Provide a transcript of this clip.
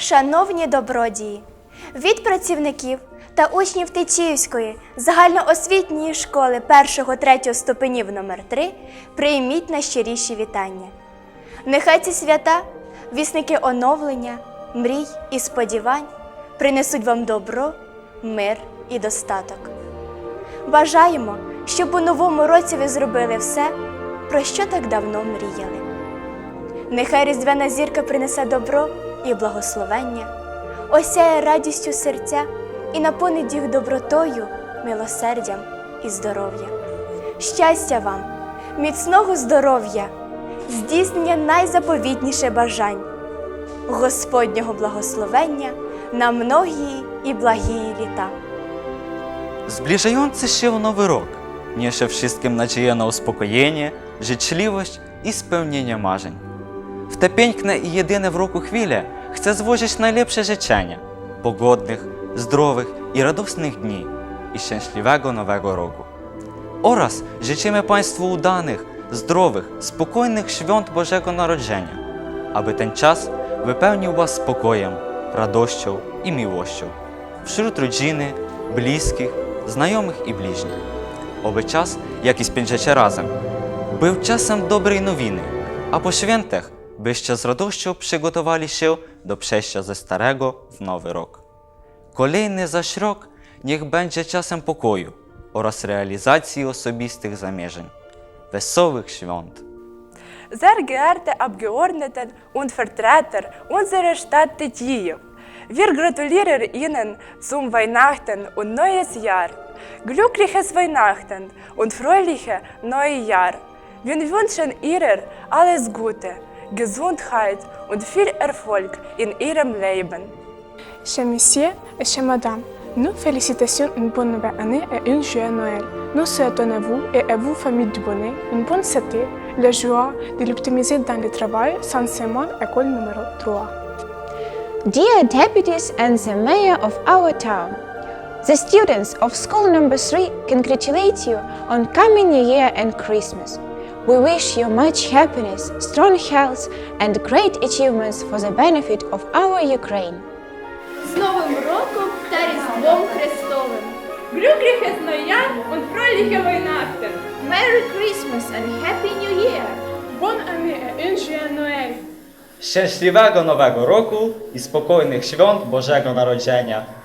Шановні добродії, від працівників та учнів Тетіївської загальноосвітньої школи 1-3 ступенів номер 3 прийміть найщиріші вітання. Нехай ці свята, вісники оновлення, мрій і сподівань принесуть вам добро, мир і достаток. Бажаємо, щоб у новому році ви зробили все, про що так давно мріяли. Нехай різдвяна зірка принесе добро і благословення, осяє радістю серця і наповнить їх добротою, милосердям і здоров'ям. Щастя вам, міцного здоров'я, здійснення найзаповітніше бажань, Господнього благословення на многії і благії літа. Zbliżający się nowy rok niesie wszystkim nadzieję na uspokojenie, życzliwość i spełnienie marzeń. Te piękne i jedyne w roku chwile chcę złożyć najlepsze życzenia pogodnych, zdrowych i radosnych dni i szczęśliwego nowego roku. Oraz życzymy Państwu udanych, zdrowych, spokojnych świąt Bożego Narodzenia, aby ten czas wypełnił Was spokojem, radością i miłością wśród rodziny, bliskich, znajomych i bliźnich. Oby czas, jaki spędzacie razem, był czasem dobrej nowiny, a po świętach byście z radością przygotowali się do przejścia ze starego w nowy rok. Kolejny zaś rok niech będzie czasem pokoju oraz realizacji osobistych zamierzeń. Wesołych świąt! Sehr geehrte Abgeordneten und Vertreter unserer Stadt Tetiev, wir gratulieren Ihnen zum Weihnachten und Neues Jahr. Glückliches Weihnachten und fröhliche neue Jahr. Wir wünschen Ihnen alles Gute, Gesundheit und viel Erfolg in Ihrem Leben. Chers messieurs et chers madame, nous félicitations une bonne nouvelle année et une joyeuse Noël. Nous souhaitons à vous et à vos familles du bonheur une bonne santé, la joie de l'optimiser dans le travail sans seulement école numéro 3. Dear deputies and the mayor of our town, the students of school number 3 congratulate you on coming new year and Christmas. We wish you much happiness, strong health, and great achievements for the benefit of our Ukraine. З Новим роком та Різдвом Христовим! Glückliches Neujahr und fröhliche Weihnachten! Merry Christmas and Happy New Year! Bonne année et une joyeuse Noël! Szczęśliwego Nowego Roku i spokojnych świąt Bożego Narodzenia!